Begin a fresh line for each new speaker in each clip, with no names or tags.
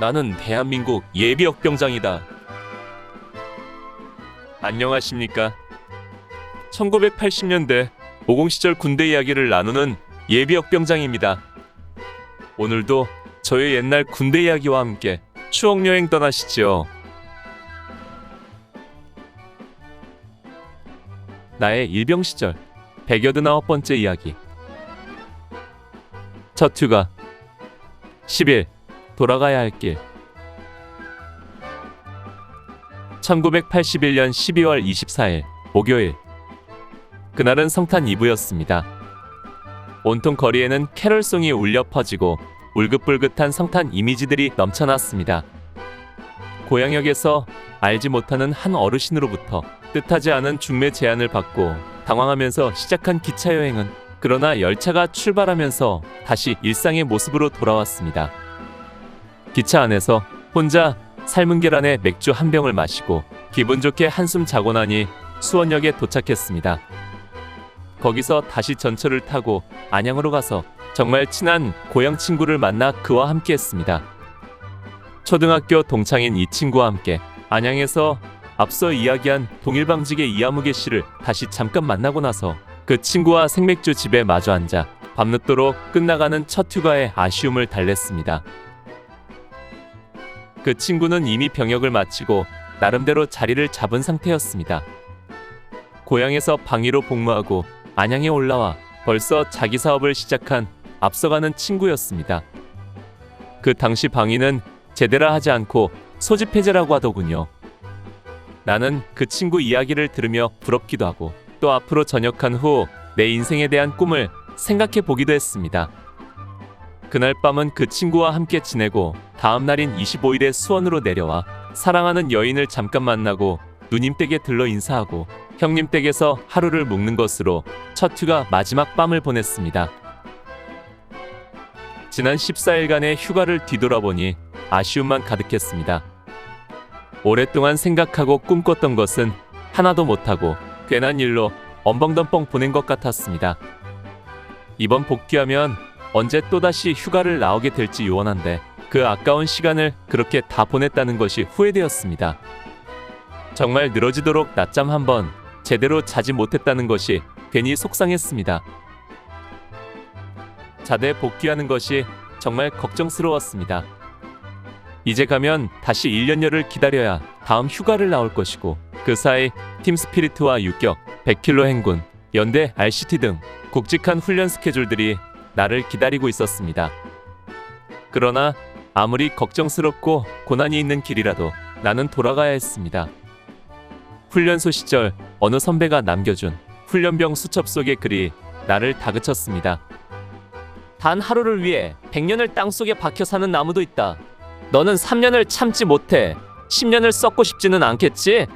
나는 대한민국 예비역 병장이다. 안녕하십니까? 1980년대 50 시절 군대 이야기를 나누는 예비역 병장입니다. 오늘도 저의 옛날 군대 이야기와 함께 추억 여행 떠나시죠. 나의 일병 시절 189번째 이야기. 첫 휴가 10일 돌아가야 할 길. 1981년 12월 24일 목요일. 그날은 성탄 이브였습니다. 온통 거리에는 캐럴송이 울려 퍼지고 울긋불긋한 성탄 이미지들이 넘쳐났습니다. 고향역에서 알지 못하는 한 어르신으로부터 뜻하지 않은 중매 제안을 받고 당황하면서 시작한 기차 여행은 그러나 열차가 출발하면서 다시 일상의 모습으로 돌아왔습니다. 기차 안에서 혼자 삶은 계란에 맥주 한 병을 마시고 기분 좋게 한숨 자고 나니 수원역에 도착했습니다. 거기서 다시 전철을 타고 안양으로 가서 정말 친한 고향 친구를 만나 그와 함께 했습니다. 초등학교 동창인 이 친구와 함께 안양에서 앞서 이야기한 동일방직의 이아무개 씨를 다시 잠깐 만나고 나서 그 친구와 생맥주 집에 마주 앉아 밤늦도록 끝나가는 첫 휴가의 아쉬움을 달랬습니다. 그 친구는 이미 병역을 마치고 나름대로 자리를 잡은 상태였습니다. 고향에서 방위로 복무하고 안양에 올라와 벌써 자기 사업을 시작한 앞서가는 친구였습니다. 그 당시 방위는 제대로 하지 않고 소집 해제라고 하더군요. 나는 그 친구 이야기를 들으며 부럽기도 하고 또 앞으로 전역한 후 내 인생에 대한 꿈을 생각해 보기도 했습니다. 그날 밤은 그 친구와 함께 지내고 다음 날인 25일에 수원으로 내려와 사랑하는 여인을 잠깐 만나고 누님 댁에 들러 인사하고 형님 댁에서 하루를 묵는 것으로 첫 휴가 마지막 밤을 보냈습니다. 지난 14일간의 휴가를 뒤돌아보니 아쉬움만 가득했습니다. 오랫동안 생각하고 꿈꿨던 것은 하나도 못하고 괜한 일로 엄벙덤벙 보낸 것 같았습니다. 이번 복귀하면 언제 또다시 휴가를 나오게 될지 요원한데 그 아까운 시간을 그렇게 다 보냈다는 것이 후회되었습니다. 정말 늘어지도록 낮잠 한 번 제대로 자지 못했다는 것이 괜히 속상했습니다. 자대 복귀하는 것이 정말 걱정스러웠습니다. 이제 가면 다시 1년여를 기다려야 다음 휴가를 나올 것이고 그 사이 팀 스피리트와 유격, 100킬로 행군, 연대 RCT 등 굵직한 훈련 스케줄들이 나를 기다리고 있었습니다. 그러나 아무리 걱정스럽고 고난이 있는 길이라도 나는 돌아가야 했습니다. 훈련소 시절 어느 선배가 남겨준 훈련병 수첩 속의 글이 나를 다그쳤습니다. 단 하루를 위해 100년을 땅속에 박혀 사는 나무도 있다. 너는 3년을 참지 못해 10년을 썩고 싶지는 않겠지?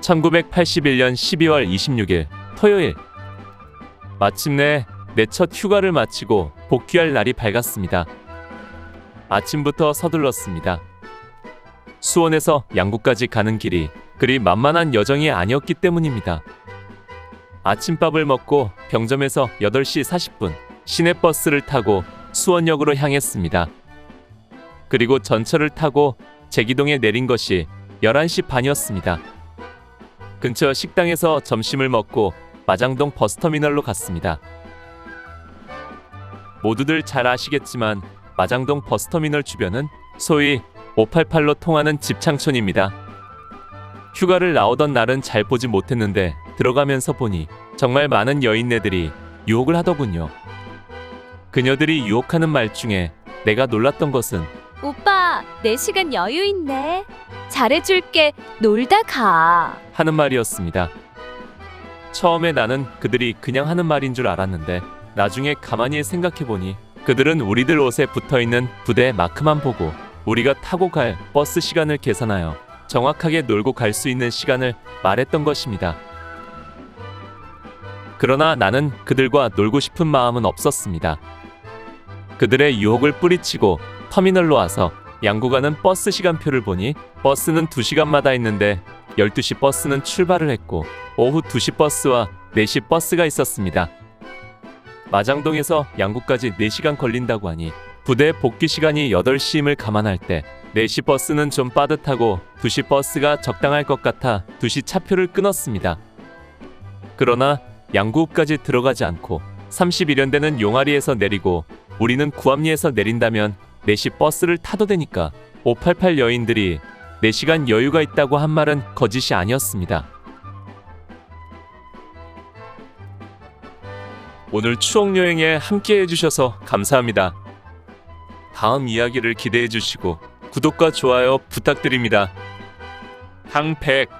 1981년 12월 26일 토요일 마침내 내 첫 휴가를 마치고 복귀할 날이 밝았습니다. 아침부터 서둘렀습니다. 수원에서 양구까지 가는 길이 그리 만만한 여정이 아니었기 때문입니다. 아침밥을 먹고 병점에서 8시 40분 시내버스를 타고 수원역으로 향했습니다. 그리고 전철을 타고 제기동에 내린 것이 11시 반이었습니다. 근처 식당에서 점심을 먹고 마장동 버스터미널로 갔습니다. 모두들 잘 아시겠지만 마장동 버스터미널 주변은 소위 588로 통하는 집창촌입니다. 휴가를 나오던 날은 잘 보지 못했는데 들어가면서 보니 정말 많은 여인네들이 유혹을 하더군요. 그녀들이 유혹하는 말 중에 내가 놀랐던 것은
오빠, 내 시간 여유 있네. 잘해줄게. 놀다 가.
하는 말이었습니다. 처음에 나는 그들이 그냥 하는 말인 줄 알았는데 나중에 가만히 생각해 보니 그들은 우리들 옷에 붙어 있는 부대 마크만 보고 우리가 타고 갈 버스 시간을 계산하여 정확하게 놀고 갈 수 있는 시간을 말했던 것입니다. 그러나 나는 그들과 놀고 싶은 마음은 없었습니다. 그들의 유혹을 뿌리치고 터미널로 와서 양구 가는 버스 시간표를 보니 버스는 2시간마다 있는데 12시 버스는 출발을 했고 오후 2시 버스와 4시 버스가 있었습니다. 마장동에서 양구까지 4시간 걸린다고 하니 부대 복귀 시간이 8시임을 감안할 때 4시 버스는 좀 빠듯하고 2시 버스가 적당할 것 같아 2시 차표를 끊었습니다. 그러나 양구까지 들어가지 않고 31연대는 용아리에서 내리고 우리는 구암리에서 내린다면 4시 버스를 타도 되니까 588 여인들이 4시간 여유가 있다고 한 말은 거짓이 아니었습니다. 오늘 추억 여행에 함께 해주셔서 감사합니다. 다음 이야기를 기대해 주시고 구독과 좋아요 부탁드립니다. 항백